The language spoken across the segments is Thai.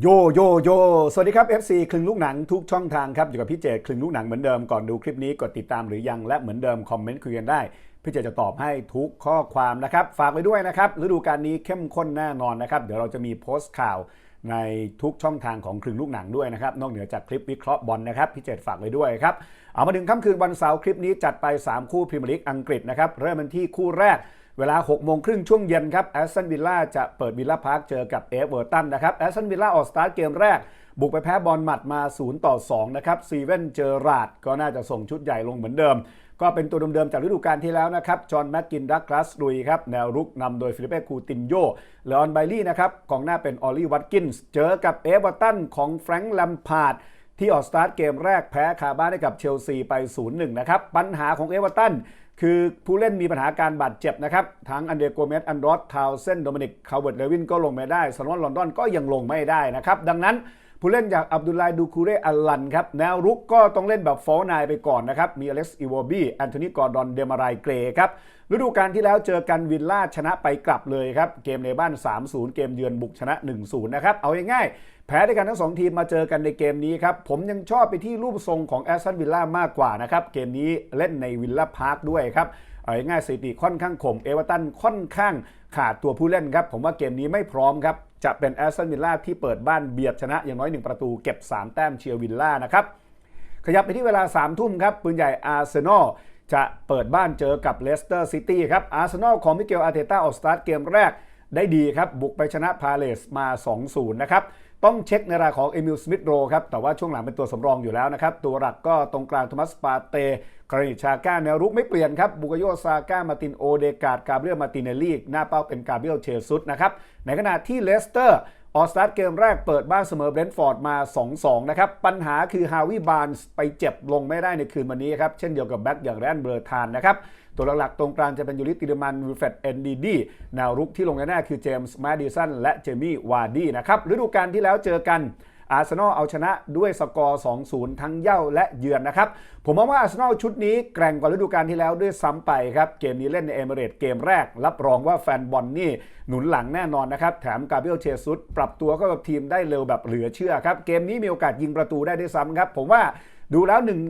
โยโยโยสวัสดีครับ FC คลึงลูกหนังทุกช่องทางครับอยู่กับพี่เจคลึงลูกหนังเหมือนเดิมก่อนดูคลิปนี้กดติดตามหรือยังและเหมือนเดิมคอมเมนต์คุยกันได้ พี่เจจะตอบให้ทุกข้อความนะครับ ฝากไว้ด้วยนะครับฤดูกาลนี้เข้มข้นแน่นอนนะครับ เดี๋ยวเราจะมีโพสต์ข่าวในทุกช่องทางของคลึงลูกหนังด้วยนะครับ นอกเหนือจากคลิปวิเคราะห์บอลนะครับพี่เจฝากไว้ด้วยครับเอามาถึงค่ำคืนวันเสาร์คลิปนี้จัดไป 3 คู่พรีเมียร์ลีกอังกฤษนะครับเริ่มกันที่คู่แรก เวลา6โมงครึ่งช่วงเย็นครับแอสตันวิลล่าจะเปิดวิลล่าพาร์คเจอกับเอฟเวอร์ตันนะครับแอสตันวิลล่าออกสตาร์ทเกมแรก บุกไปแพ้บอลหมัดมา 0 ต่อ 2 นะครับซีเว่นเจอราดก็น่าจะส่งชุดใหญ่ลงเหมือนเดิม ก็เป็นตัวเดิมๆจากฤดูกาลที่แล้วนะครับจอห์นแมตกินดักลาสลุยครับแนวรุกนำโดยฟิลิปเป้คูตินโยเลออนไบลี่นะครับกองหน้าเป็นออลลี่วัตกินส์เจอกับเอเวอร์ตันของแฟรงค์แลมพาร์ดที่ออกสตาร์ทเกมแรกแพ้คาบ้านให้กับเชลซีไป 0-1 นะครับ ปัญหาของเอเวอร์ตัน คือผู้เล่นมีปัญหาการบาดเจ็บนะครับ ทั้งอันเดโกเมสอันดรอสทาวเซนโดมินิกคาเวิร์ดเลวินก็ลงไม่ได้สโนลอนดอนก็ยังลงไม่ได้นะครับ ดังนั้น ผู้เล่นจากอับดุลไลดูคูเรอัลลันครับ แนวรุกก็ต้องเล่นแบบฟอลนายไปก่อนนะครับ มีอเล็กซ์อีวอบี้แอนโทนีกอร์ดอนเดมารายเกรครับฤดูกาลที่แล้วเจอกันวิลล่าชนะไปกลับเลยครับ เกมในบ้าน 3-0 เกมเยือนบุกชนะ 1-0 นะครับ เอาง่ายๆแพ้ด้วยกันทั้ง 2 ทีมมาเจอกันในเกมนี้ครับ ผมยังชอบไปที่รูปทรงของแอสตันวิลล่ามากกว่านะครับ เกมนี้เล่นในวิลล่าพาร์คด้วยครับเอาง่ายๆสถิติค่อนข้างข่มเอเวอร์ตันค่อนข้างขาดตัวผู้เล่นครับ ผมว่าเกมนี้ไม่พร้อมครับ จะเป็นแอสตันวิลล่าที่เปิดบ้านเบียดชนะอย่างน้อย 1 ประตูเก็บ 3 แต้มเชียร์วิลล่านะครับขยับไปที่เวลา 3 ทุ่มครับ ปืนใหญ่อาร์เซนอลจะเปิดบ้านเจอกับเลสเตอร์ซิตี้ครับอาร์เซนอลของมิเกลอาร์เตต้าออกสตาร์ทเกมแรกได้ดีครับ บุกไปชนะพาเลสมา 2-0 นะครับ ต้องเช็คในรายของเอมิลสมิธโรครับ แต่ว่าช่วงหลังเป็นตัวสำรองอยู่แล้วนะครับ ตัวหลักก็ตรงกลางโทมัสปาเตกรณิชาก้าแนวรุกไม่เปลี่ยนครับ บุกโยซาก้ามาตินโอเดกาดกาเบรียลมาตินเนลลี่หน้าเป้าเป็นกาเบรียลเชซุสนะครับ ในขณะที่เลสเตอร์ออสตาร์เกมแรกเปิดบ้านเสมอเบรนท์ฟอร์ดมา 2-2 นะครับ ปัญหาคือฮาวิบานไปเจ็บลงไม่ได้ในคืนวันนี้ครับ เช่นเดียวกับแบ็กอย่างแรนเบอร์ทานนะครับ ตัวหลักๆ ตรงกลางจะเป็นยูริติเดมันวิลเฟตเอนดีดีแนวรุกที่ลงแน่ๆคือเจมส์แมดิสันและเจมี่วาร์ดี้นะครับฤดูกาลที่แล้วเจอกันอาร์เซนอลเอาชนะด้วยสกอร์ 2-0 ทั้งเย่าและเยือนนะครับ ผมมองว่าอาร์เซนอลชุดนี้แกร่งกว่าฤดูกาลที่แล้วด้วยซ้ำไปครับ เกมนี้เล่นในเอมิเรตส์เกมแรก รับรองว่าแฟนบอลนี่หนุนหลังแน่นอนนะครับ แถมกาเบรียลเชซุสปรับตัวเข้ากับทีมได้เร็วแบบเหลือเชื่อครับ เกมนี้มีโอกาสยิงประตูได้ด้วยซ้ำครับ ผมว่า ดูแล้วหนึ่ง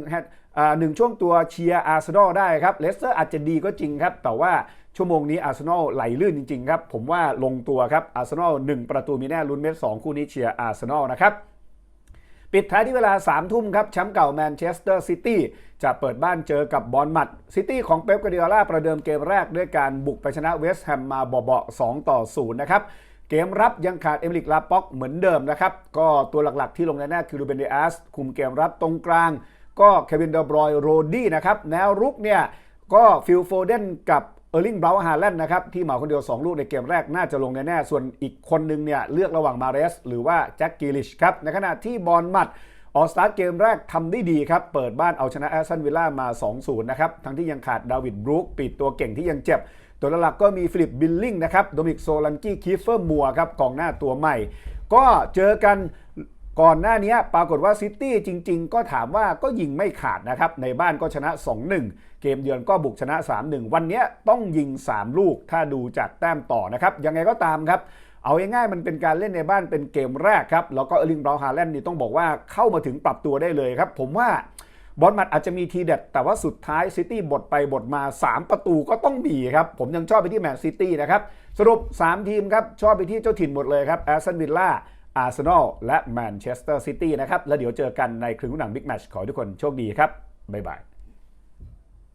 หนึ่งช่วงตัวเชียร์อาร์เซนอลได้ครับเลสเตอร์อาจจะดีก็จริงครับ แต่ว่าชั่วโมงนี้อาร์เซนอลไหลลื่นจริงๆครับ ผมว่าลงตัวครับอาร์เซนอลหนึ่งประตูมีแน่ลุ้นเม็ดสองคู่นี้เชียร์อาร์เซนอลนะครับปิดท้ายที่เวลา3ทุ่มครับแชมป์เก่าแมนเชสเตอร์ซิตี้จะเปิดบ้านเจอกับบอลมัดซิตี้ของเป๊ปกวาร์ดิโอลาประเดิมเกมแรกด้วยการบุกไปชนะเวสต์แฮมมาเบาๆ2ต่อ 0 นะครับ เกมรับยังขาดเอมิลิกลาป็อกเหมือนเดิมนะครับ ก็ตัวหลักๆที่ลงแน่ๆคือรูเบนเดอัสคุมเกมรับตรงกลาง ก็เควินเดอบรอยโรดี้นะครับ แนวรุกเนี่ยก็ฟิลโฟเดนกับเออร์ลิงเบราฮาแลนด์นะครับที่เหมาคนเดียว 2 ลูกในเกมแรกน่าจะลงแน่ๆส่วนอีกคนนึงเนี่ยเลือกระหว่างมาเรส หรือว่าแจ็คกิลิชครับในขณะที่บอลมัด ออสตาร์ทเกมแรกทำได้ดีครับ เปิดบ้านเอาชนะแอสตันวิลล่ามา 2-0 นะครับ ทั้งที่ยังขาดดาวิดบรูคปิดตัวเก่งที่ยังเจ็บ ตัวหลักก็มีฟิลิปบิลลิงนะครับ โดมิกโซลันกี้คีเฟอร์มัวครับกองหน้าตัวใหม่ ก็เจอกันก่อนหน้านี้ปรากฏว่าซิตี้จริง ๆ ก็ถามว่าก็ยิงไม่ขาดนะครับ ในบ้านก็ชนะ 2-1 เกมเยือนก็บุกชนะ 3-1 วันนี้ต้องยิง 3 ลูกถ้าดูจากแต้มต่อนะครับ ยังไงก็ตามครับ เอาง่ายๆมันเป็นการเล่นในบ้านเป็นเกมแรกครับ แล้วก็เออร์ลิงบราวน์ฮาแลนด์นี่ต้องบอกว่าเข้ามาถึงปรับตัวได้เลยครับ ผมว่าบอลมัดอาจจะมีทีเด็ด แต่ว่าสุดท้ายซิตี้บทไปบทมา 3 ประตูก็ต้องมีครับ ผมยังชอบไปที่แมนซิตี้นะครับ สรุป 3 ทีมครับ ชอบไปที่เจ้าถิ่นหมดเลยครับแอสตันวิลล่าอาร์เซนอลและแมนเชสเตอร์ซิตี้นะครับ แล้วเดี๋ยวเจอกันในครึ่งหนังบิ๊กแมชขอทุกคนโชคดีครับ บ๊ายบาย